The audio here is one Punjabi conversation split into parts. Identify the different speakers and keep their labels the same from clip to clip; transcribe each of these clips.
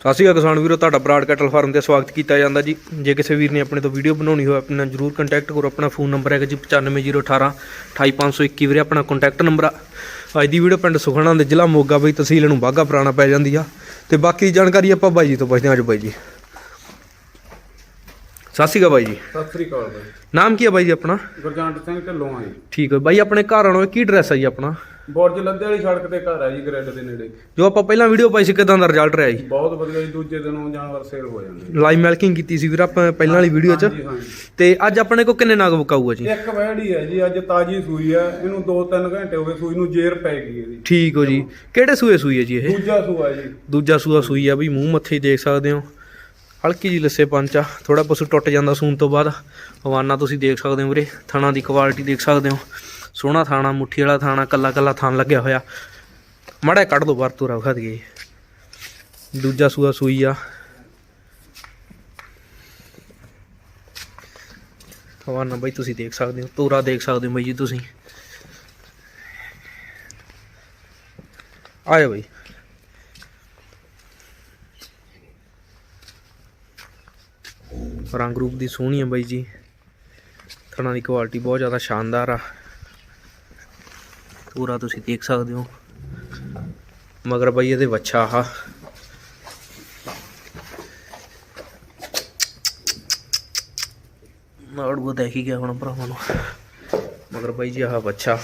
Speaker 1: ਸਤਿ ਸ਼੍ਰੀ ਅਕਾਲ ਕਿਸਾਨ ਵੀਰੋ ਤੁਹਾਡਾ ਬਰਾਡ ਕੈਟਲ ਫਾਰਮ ਤੇ ਸਵਾਗਤ ਕੀਤਾ ਜਾਂਦਾ ਜੀ। ਜੇ ਕਿਸੇ ਵੀਰ ਨੇ ਆਪਣੇ ਤੋਂ ਵੀਡੀਓ ਬਣਾਉਣੀ ਹੋਵੇ ਆਪਣੇ ਜਰੂਰ ਕੰਟੈਕਟ ਕਰੋ। ਆਪਣਾ ਫੋਨ ਨੰਬਰ ਹੈਗਾ ਜੀ 95018 28521 ਵੀਰੇ ਆਪਣਾ ਕੰਟੈਕਟ ਨੰਬਰ ਆ। ਅੱਜ ਦੀ ਵੀਡੀਓ ਪਿੰਡ ਸੁਖਣਾ ਦੇ ਜ਼ਿਲ੍ਹਾ ਮੋਗਾ ਬਈ ਤਹਿਸੀਲ ਨੂੰ ਬਾਗਾ ਪੁਰਾਣਾ ਪੈ ਜਾਂਦੀ ਆ। ਤੇ ਬਾਕੀ ਜਾਣਕਾਰੀ ਆਪਾਂ ਬਾਈ ਜੀ ਤੋਂ ਪੁੱਛਦੇ ਹਾਂ ਅੱਜ ਬਾਈ ਜੀ। ਸਤਿ ਸ਼੍ਰੀ ਅਕਾਲ ਬਾਈ ਜੀ।
Speaker 2: ਸਤਿ ਸ੍ਰੀ ਅਕਾਲ ਬਾਈ।
Speaker 1: ਨਾਮ ਕੀ ਹੈ ਬਾਈ ਜੀ ਆਪਣਾ?
Speaker 2: ਗੁਰਜੰਟ ਸਿੰਘ ਢਿੱਲੋਂ ਆ ਜੀ।
Speaker 1: ਠੀਕ ਹੈ ਬਾਈ ਆਪਣੇ ਘਰ ਆਉਣਾ ਕੀ ਐਡਰੈਸ ਹੈ ਜੀ ਆਪਣਾ?
Speaker 2: ਬੁਰਜ ਲੱਦੇ ਵਾਲੀ ਸੜਕ ਤੇ ਘਰ ਆ ਜੀ ਗ੍ਰਿਡ ਦੇ ਨੇੜੇ।
Speaker 1: ਜੋ ਆਪਾਂ ਪਹਿਲਾਂ ਵੀਡੀਓ ਪਾਈ ਸੀ ਕਿਦਾਂ ਦਾ ਰਿਜ਼ਲਟ ਰਿਹਾ ਜੀ?
Speaker 2: ਬਹੁਤ ਵਧੀਆ ਜੀ ਦੂਜੇ ਦਿਨੋਂ ਜਾਨਵਰ ਸੇਲ ਹੋ ਜਾਂਦੇ
Speaker 1: ਲਾਈਵ ਮਿਲਕਿੰਗ ਕੀਤੀ ਸੀ ਵੀਰ ਆਪਾਂ ਪਹਿਲਾਂ ਵਾਲੀ ਵੀਡੀਓ 'ਚ।
Speaker 2: ਹਾਂਜੀ ਹਾਂਜੀ।
Speaker 1: ਤੇ ਅੱਜ ਆਪਣੇ ਕੋ ਕਿੰਨੇ ਨਾਗ ਬਕਾਊ ਆ ਜੀ?
Speaker 2: ਇੱਕ ਵਹਿੜੀ ਹੈ ਜੀ ਅੱਜ ਤਾਜੀ ਸੂਈ ਆ ਇਹਨੂੰ 2-3 ਘੰਟੇ ਹੋ ਗਏ ਸੂਈ ਨੂੰ ਜੇਰ ਪੈ ਗਈ ਇਹਦੀ।
Speaker 1: ਠੀਕ ਹੋ ਜੀ। ਕਿਹੜੇ ਸੂਏ ਸੂਈ ਹੈ ਜੀ ਇਹ?
Speaker 2: ਦੂਜਾ ਸੂਆ ਜੀ।
Speaker 1: ਦੂਜਾ ਸੂਆ ਸੂਈ ਆ ਵੀ ਮੂੰਹ ਮੱਥੇ ਹੀ ਦੇਖ ਸਕਦੇ ਹੋ। ਹਲਕੀ ਜੀ ਲੱਸੇ ਪੰਚ ਥੋੜਾ ਪਸ਼ੂ ਟੁੱਟ ਜਾਂਦਾ ਸੂਣ ਤੋਂ ਬਾਅਦ। ਹਵਾਨਾ ਤੁਸੀਂ ਦੇਖ ਸਕਦੇ ਹੋ ਵੀਰੇ ਥਣਾ ਦੀ ਕੁਆਲਿਟੀ ਦੇਖ ਸਕਦੇ ਹੋ। ਸੋਹਣਾ ਥਾਣਾ, ਮੁੱਠੀ ਵਾਲਾ ਥਾਣਾ, ਕੱਲਾ ਕੱਲਾ ਥਾਣ ਲੱਗਿਆ ਹੋਇਆ। ਮੜਾ ਕੱਢ ਦੋ ਬਾਹਰ ਤੋਰਾ ਵਿਖਾ ਦਈਏ। ਦੂਜਾ ਸੂਆ ਸੂਈ ਆ। ਹਵਾਨਾ ਬਈ, ਤੁਸੀਂ ਦੇਖ ਸਕਦੇ ਹੋ, ਤੋਰਾ ਦੇਖ ਸਕਦੇ ਹੋ ਬਈ ਜੀ ਤੁਸੀਂ। ਆਇਓ ਬਈ। ਰੰਗ ਰੂਪ ਦੀ ਸੋਹਣੀ ਹੈ ਬਾਈ ਜੀ। ਥਣਾ ਦੀ ਕੁਆਲਿਟੀ ਬਹੁਤ ਜ਼ਿਆਦਾ ਸ਼ਾਨਦਾਰ ਆ। ਪੂਰਾ ਤੁਸੀਂ ਦੇਖ ਸਕਦੇ ਹੋ। ਮਗਰ ਬਾਈ ਇਹਦੇ ਵੱਛਾ ਆ ਨਾੜ ਦੇਖ ਹੀ ਗਿਆ ਹੁਣ ਭਰਾਵਾਂ ਨੂੰ। ਮਗਰ ਬਾਈ ਜੀ ਆਹ ਵੱਛਾ।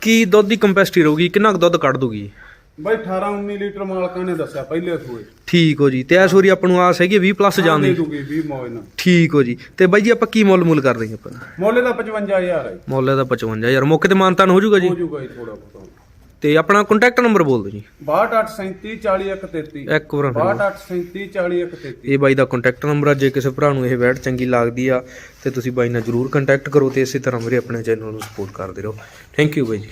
Speaker 1: ਕੀ ਦੁੱਧ ਦੀ ਕੰਪੈਸਿਟੀ ਰਹੂਗੀ? ਕਿੰਨਾ ਕੁ ਦੁੱਧ ਕੱਢ ਦੂਗੀ
Speaker 2: ਬਾਈ 18-19 ਲੀਟਰ ਮਾਲਕਾਂ ਨੇ ਦੱਸਿਆ ਪਹਿਲੇ ਸੂਏ
Speaker 1: ਠੀਕ ਹੋ ਜੀ। ਤੇ ਐਸ ਵਾਰੀ ਆਪਾਂ ਨੂੰ ਆਸ ਹੈਗੀ 20 ਪਲੱਸ
Speaker 2: ਦੇ
Speaker 1: ਜਾਂਦੀ
Speaker 2: ਦੂਗੀ 20 ਮੌਜ ਨਾਲ
Speaker 1: ਠੀਕ ਹੋ ਜੀ। ਤੇ ਬਾਈ ਜੀ ਆਪਾਂ ਕੀ ਮੁੱਲ ਮੁੱਲ ਕਰ ਦੇਂਗੇ ਆਪਾਂ?
Speaker 2: ਮੁੱਲ ਦਾ 55000 ਹੈ।
Speaker 1: ਮੁੱਲ ਦਾ 55 ਯਾਰ ਮੌਕੇ ਤੇ ਮਾਨਤਾਨ ਹੋ ਜਾਊਗਾ ਜੀ?
Speaker 2: ਹੋ ਜੂਗਾ ਜੀ ਥੋੜਾ ਬਹੁਤਾ।
Speaker 1: ਤੇ ਆਪਣਾ ਕੰਟੈਕਟ ਨੰਬਰ ਬੋਲ ਦਿਓ ਜੀ।
Speaker 2: 6237 4133
Speaker 1: ਇੱਕ ਵਾਰ ਫਿਰ
Speaker 2: 6237 4133
Speaker 1: ਇਹ ਬਾਈ ਦਾ ਕੰਟੈਕਟ ਨੰਬਰ ਆ। ਜੇ ਕਿਸੇ ਭਰਾ ਨੂੰ ਇਹ ਵੈਟ ਚੰਗੀ ਲੱਗਦੀ ਆ ਤੇ ਤੁਸੀਂ ਬਾਈ ਨਾਲ ਜਰੂਰ ਕੰਟੈਕਟ ਕਰੋ ਤੇ ਇਸੇ ਤਰ੍ਹਾਂ ਵੀਰੇ ਆਪਣੇ ਚੈਨਲ ਨੂੰ ਸਪੋਰਟ ਕਰਦੇ ਰਹੋ। ਥੈਂਕ ਯੂ ਬਾਈ ਜੀ।